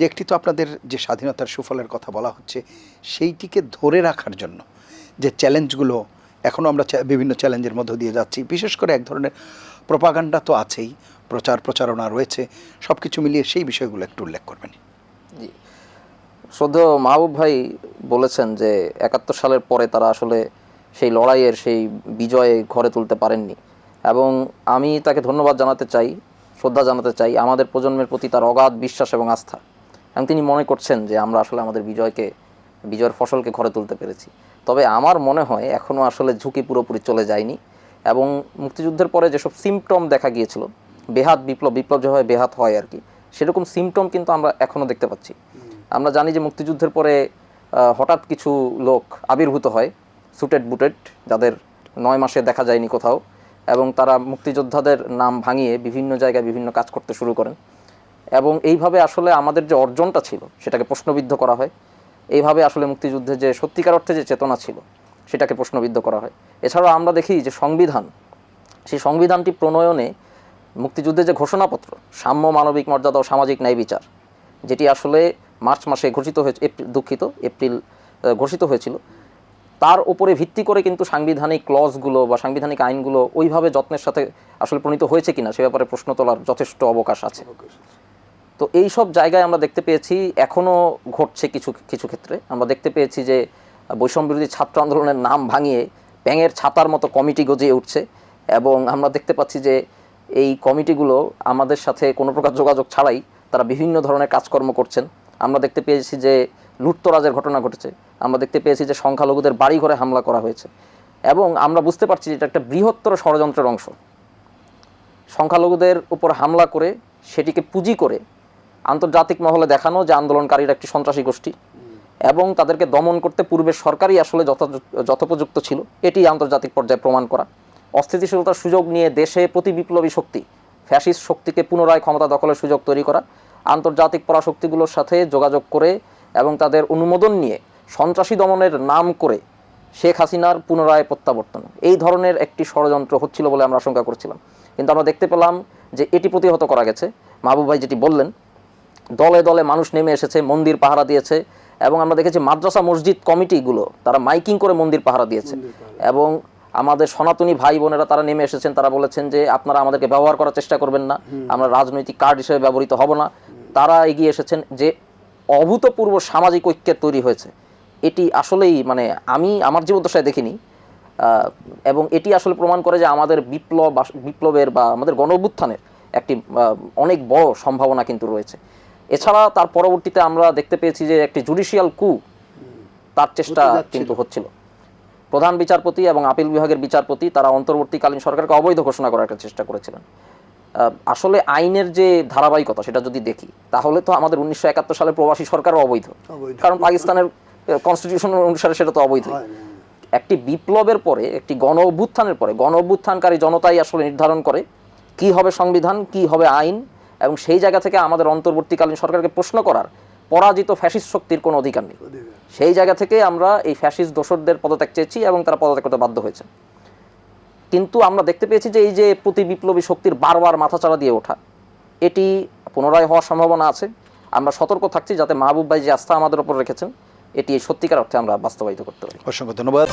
যে একটি তো আপনাদের যে স্বাধীনতার সুফলের কথা বলা হচ্ছে, সেইটিকে ধরে রাখার জন্য যে চ্যালেঞ্জগুলো এখনও আমরা বিভিন্ন চ্যালেঞ্জের মধ্য দিয়ে যাচ্ছি, বিশেষ করে এক ধরনের প্রপাগান্ডা তো আছেই, প্রচার প্রচারণা রয়েছে সব কিছু মিলিয়ে সেই বিষয়গুলো একটু উল্লেখ করবেন। জি। মাহবুব ভাই বলেছেন যে একাত্তর সালের পরে তারা আসলে সেই লড়াইয়ের সেই বিজয়ে ঘরে তুলতে পারেননি। এবং আমি তাকে ধন্যবাদ জানাতে চাই, শ্রদ্ধা জানাতে চাই, আমাদের প্রজন্মের প্রতি তার অগাধ বিশ্বাস এবং আস্থা। এবং তিনি মনে করছেন যে আমরা আসলে আমাদের বিজয়কে বিজয়ের ফসলকে ঘরে তুলতে পেরেছি। তবে আমার মনে হয় এখনও আসলে ঝুঁকি পুরোপুরি চলে যায়নি এবং মুক্তিযুদ্ধের পরে যেসব সিমটম দেখা গিয়েছিল বেহাত বিপ্লব বিপ্লব যেভাবে বেহাত হয় আর কি সেরকম সিমটম কিন্তু আমরা এখনও দেখতে পাচ্ছি। আমরা জানি যে মুক্তিযুদ্ধের পরে হঠাৎ কিছু লোক আবির্ভূত হয় সুটেড বুটেড যাদের নয় মাসে দেখা যায়নি কোথাও এবং তারা মুক্তিযোদ্ধাদের নাম ভাঙিয়ে বিভিন্ন জায়গায় বিভিন্ন কাজ করতে শুরু করেন। এবং এইভাবে আসলে আমাদের যে অর্জনটা ছিল, সেটাকে প্রশ্নবিদ্ধ করা হয়। এইভাবে আসলে মুক্তিযুদ্ধে যে সত্যিকার অর্থে যে চেতনা ছিল, সেটাকে প্রশ্নবিদ্ধ করা হয়। এছাড়াও আমরা দেখি যে সংবিধান, সেই সংবিধানটি প্রণয়নে মুক্তিযুদ্ধের যে ঘোষণাপত্র, সাম্য মানবিক মর্যাদা ও সামাজিক ন্যায় বিচার, যেটি আসলে মার্চ মাসে ঘোষিত হয়েছে এপ্রিল দুঃখিত, এপ্রিল ঘোষিত হয়েছিল, তার উপরে ভিত্তি করে কিন্তু সাংবিধানিক ক্লজগুলো বা সাংবিধানিক আইনগুলো ওইভাবে যত্নের সাথে আসলে প্রণীত হয়েছে কিনা, সে ব্যাপারে প্রশ্ন তোলার যথেষ্ট অবকাশ আছে। তো এই সব জায়গায় আমরা দেখতে পেয়েছি এখনও ঘটছে কিছু কিছু ক্ষেত্রে। আমরা দেখতে পেয়েছি যে, বৈষম্য বিরোধী ছাত্র আন্দোলনের নাম ভাঙিয়ে ব্যাঙের ছাতার মতো কমিটি গজিয়ে উঠছে এবং আমরা দেখতে পাচ্ছি যে, এই কমিটিগুলো আমাদের সাথে কোনো প্রকার যোগাযোগ ছাড়াই তারা বিভিন্ন ধরনের কাজকর্ম করছেন। আমরা দেখতে পেয়েছি যে, লুটতরাজের ঘটনা ঘটেছে। আমরা দেখতে পেয়েছি যে, সংখ্যালঘুদের বাড়ি ঘরে হামলা করা হয়েছে। এবং আমরা বুঝতে পারছি যে, এটা একটা বৃহত্তর ষড়যন্ত্রের অংশ। সংখ্যালঘুদের উপর হামলা করে, সেটিকে পুঁজি করে আন্তর্জাতিক মহলে দেখানো যে আন্দোলনকারীরা একটি সন্ত্রাসী গোষ্ঠী এবং তাদেরকে দমন করতে পূর্বের সরকারই আসলে যথোপযুক্ত ছিল। এটি আন্তর্জাতিক পর্যায়ে প্রমাণ করা। অস্থিতিশীলতার সুযোগ নিয়ে দেশে প্রতি বিপ্লবী শক্তি, ফ্যাসিস্ট শক্তিকে পুনরায় ক্ষমতা দখলের সুযোগ তৈরি করা, আন্তর্জাতিক পরাশক্তিগুলোর সাথে যোগাযোগ করে এবং তাদের অনুমোদন নিয়ে সন্ত্রাসী দমনের নাম করে শেখ হাসিনার পুনরায় প্রত্যাবর্তন। এই ধরনের একটি ষড়যন্ত্র হচ্ছিল বলে আমরা আশঙ্কা করছিলাম। কিন্তু আমরা দেখতে পেলাম যে এটি প্রতিহত করা গেছে। মাহবুব ভাই যেটি বললেন দলে দলে মানুষ নেমে এসেছে মন্দির পাহারা দিয়েছে এবং আমরা দেখেছি মাদ্রাসা মসজিদ কমিটিগুলো তারা মাইকিং করে মন্দির পাহারা দিয়েছে। এবং আমাদের সনাতনী ভাই বোনেরা তারা নেমে এসেছেন তারা বলেছেন যে আপনারা আমাদেরকে ব্যবহার করার চেষ্টা করবেন না আমরা রাজনৈতিক কার্ড হিসেবে ব্যবহৃত হব না। তারা এগিয়ে এসেছেন যে অভূতপূর্ব সামাজিক ঐক্যের তৈরি হয়েছে। এটি আসলেই মানে আমি আমার জীবদ্দশায় দেখিনি এবং এটি আসলে প্রমাণ করে যে আমাদের বিপ্লব বিপ্লবের বা আমাদের গণ একটি অনেক বড় সম্ভাবনা কিন্তু রয়েছে। এছাড়া তার পরবর্তীতে আমরা দেখতে পেয়েছি যে একটি জুডিশিয়াল কু তার চেষ্টা কিন্তু হচ্ছিল। প্রধান বিচারপতি এবং আপিল বিভাগের বিচারপতি তারা অন্তর্বর্তীকালীন সরকারকে অবৈধ ঘোষণা করার একটা চেষ্টা করেছিলেন। আসলে আইনের যে ধারাবাহিকতা সেটা যদি দেখি তাহলে তো আমাদের উনিশশো একাত্তর সালে প্রবাসী সরকারও অবৈধ। অবৈধ। কারণ পাকিস্তানের কনস্টিটিউশন অনুসারে সেটা তো অবৈধ একটি বিপ্লবের পরে একটি গণ অভ্যুত্থানের পরে গণ অভ্যুত্থানকারী জনতাই আসলে নির্ধারণ করে কি হবে সংবিধান কি হবে আইন এবং সেই জায়গা থেকে আমাদের অন্তর্বর্তীকালীন সরকারকে প্রশ্ন করার পরাজিত ফ্যাসিস্ট শক্তির কোনো অধিকার নেই। সেই জায়গা থেকে আমরা এই ফ্যাসিস্ট দোসরদের পদত্যাগ চেয়েছি এবং তারা পদত্যাগ করতে বাধ্য হয়েছে। কিন্তু আমরা দেখতে পেয়েছি যে এই যে প্রতি বিপ্লবী শক্তির বারবার মাথাচাড়া দিয়ে ওঠা, এটি পুনরায় হওয়ার সম্ভাবনা আছে। আমরা সতর্ক থাকছি যাতে মাহবুব ভাই যে আস্থা আমাদের উপর রেখেছেন, এটি সত্যিকার অর্থে আমরা বাস্তবায়িত করতে পারি। অসংখ্য ধন্যবাদ।